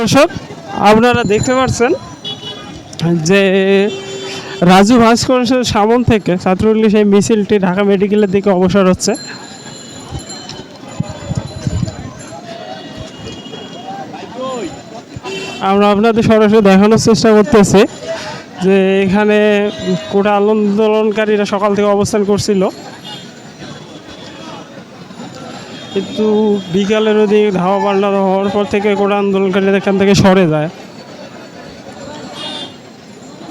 দর্শক, আপনারা দেখতে পাচ্ছেন যে রাজু ভাস্করের সামন থেকে ছাত্রলীগ সেই মিছিলটি ঢাকা মেডিকেলের দিকে অবসর হচ্ছে। আমরা আপনাদের সরাসরি দেখানোর চেষ্টা করতেছি যে এখানে কোটা আন্দোলনকারীরা সকাল থেকে অবস্থান করছিল। কিন্তু বিকালের ওদিকে ধাওয়া পাল্টা হওয়ার পর থেকে কোটা আন্দোলনকারীরা এখান থেকে সরে যায়।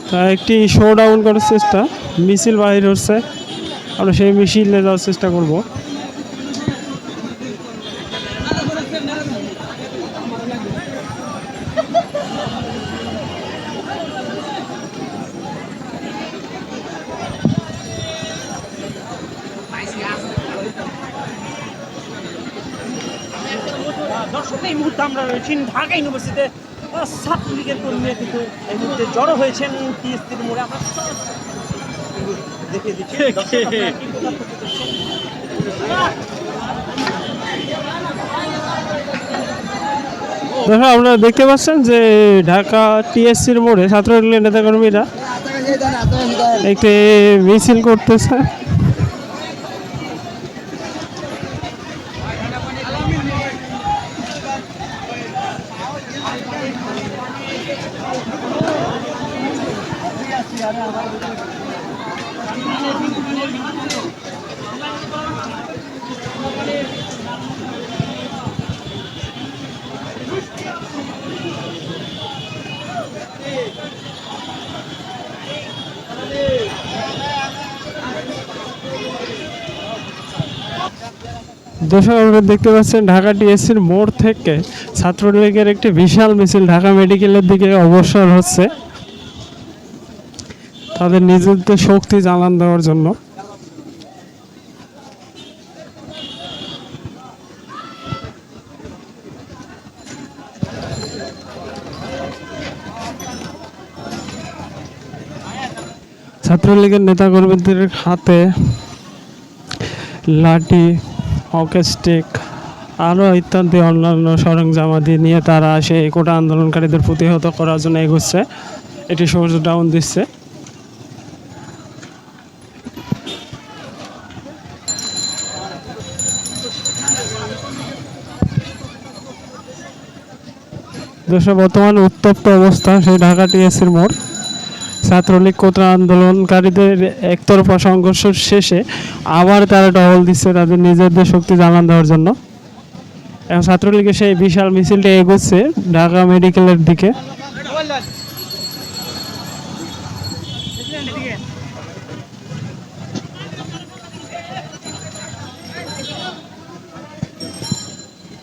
তা একটি শো ডাউন করার চেষ্টা, মিছিল বাহির হচ্ছে। আমরা সেই মিছিল নিয়ে যাওয়ার চেষ্টা করব। দর্শক এই মুহূর্তে আমরা রয়েছি ঢাকা ইউনিভার্সিটিতে ছাত্রলীগের কর্মীরা কিন্তু এই মুহূর্তে জড়ো হয়েছেন টিএসসির মোড়ে। আমরা? দেখো আপনারা দেখতে পাচ্ছেন যে ঢাকা টিএসসির মোড়ে ছাত্রলীগের নেতাকর্মীরা একটি মিছিল করতেছে। দর্শক, আপনারা দেখতে পাচ্ছেন ঢাকা টিএসসির মোড় থেকে ছাত্রলীগের একটি বিশাল মিছিল ঢাকা মেডিকেলের দিকে অবসর হচ্ছে। তাদের নিজেদের শক্তি জ্বালান দেওয়ার জন্য। ছাত্রলীগের নেতাকর্মীদের হাতে লাঠি, হকি স্টিক আরও ইত্যাদি অন্যান্য সরঞ্জামাদি নিয়ে তারা সেই কোটা আন্দোলনকারীদের প্রতিহত করার জন্য এগোচ্ছে। এটি সূর্য ডাউন দিচ্ছে। দেশে বর্তমান উত্তপ্ত অবস্থা সেই ঢাকা টিএসির মোড়। ছাত্রলীগ কোটা আন্দোলনকারীদের একতরফা সংঘর্ষ শেষে আবার তারা টহল দিচ্ছে তাদের নিজেদের শক্তি জানান দেওয়ার জন্য। এখন ছাত্রলীগের সেই বিশাল মিছিলটা এগোচ্ছে ঢাকা মেডিকেলের দিকে।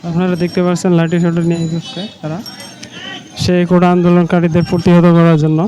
আপনারা দেখতে পাচ্ছেন লাঠি সোটা নিয়ে এগোচ্ছে তারা। সেই কোটা আন্দোলনকারীদের প্রতিহত করার জন্য।